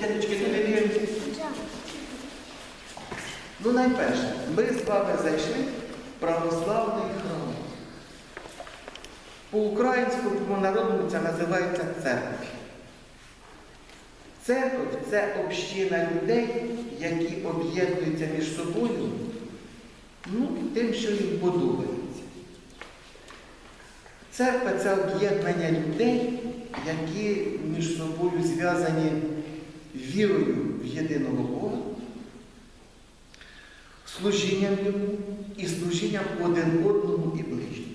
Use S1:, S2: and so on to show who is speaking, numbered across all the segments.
S1: Діточки, не вірні? Ну, найперше, ми з вами зайшли в православний храм. По-українському, народному це називається церкві. Церковь це община людей, які об'єднуються між собою ну, тим, що їм подобається. Церква це об'єднання людей, які між собою зв'язані вірою в єдиного Бога, служінням йому і служінням один одному і ближньому.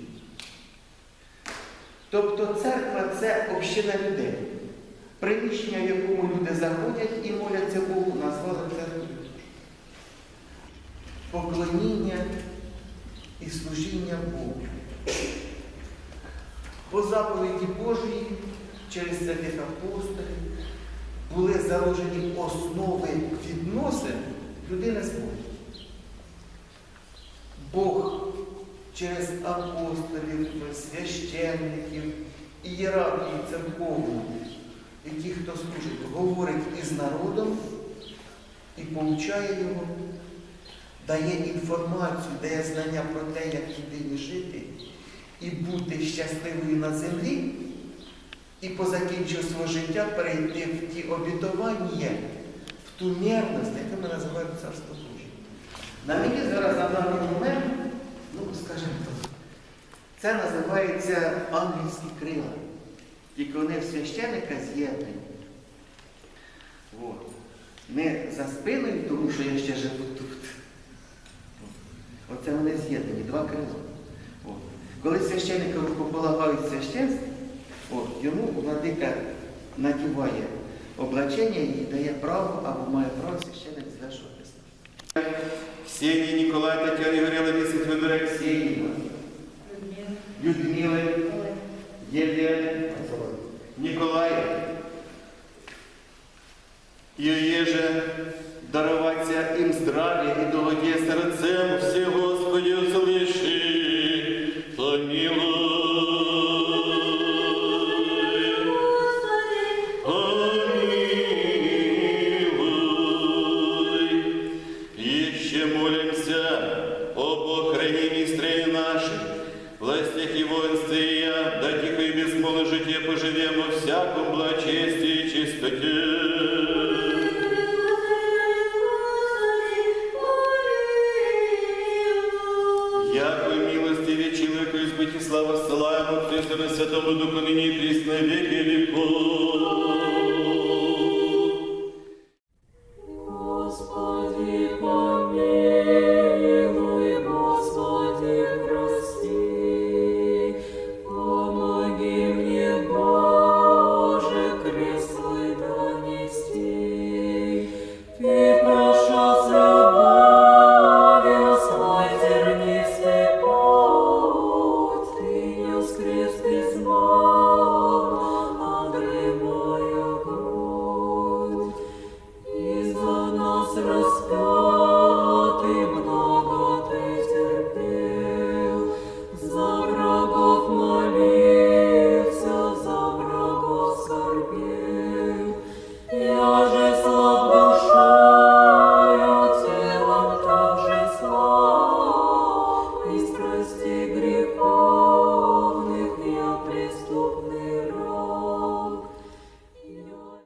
S1: Тобто церква це община людей, приміщення, в якому люди заходять і моляться Богу, назвали церквою. Поклоніння і служіння Богу. По заповіді Божої через святих апостолів були заложені основи відносин людини з Богом. Бог через апостолів, священників, ієрархію церковну, і ті, хто служить, говорить із народом і повчає його, дає інформацію, дає знання про те, як людині жити і бути щасливою на землі, і по закінченню свого життя перейти в ті обітування, в ту мірність, яку ми називаємо Царство Боже. На мені зараз на даний момент, ну скажімо так, це називається ангельські крила. Тільки вони в священника з'єднані. Не за спиною, тому що я ще живу тут. Оце вони з'єднані, два крила. Коли священника рукополагають священство, от, йому владика надіває облачення і дає право або має право священник звершувати Христа.
S2: Ксенії, Ніколай, Тетяни, Горіла, Вісить, Федора,
S1: Ксенії, Людмили, Євгена,
S2: Ніколая. І єже даруватися їм здрав'я і доводє серцем охранении страны нашей, властях и воинстве, да тихо и безмолвно житие поживем во всяком благочестии и чистоте. Яко милости вечи человеку избыть и слава ссылаем Отцу и Сыну и Святому Духу ныне и присно веки веков.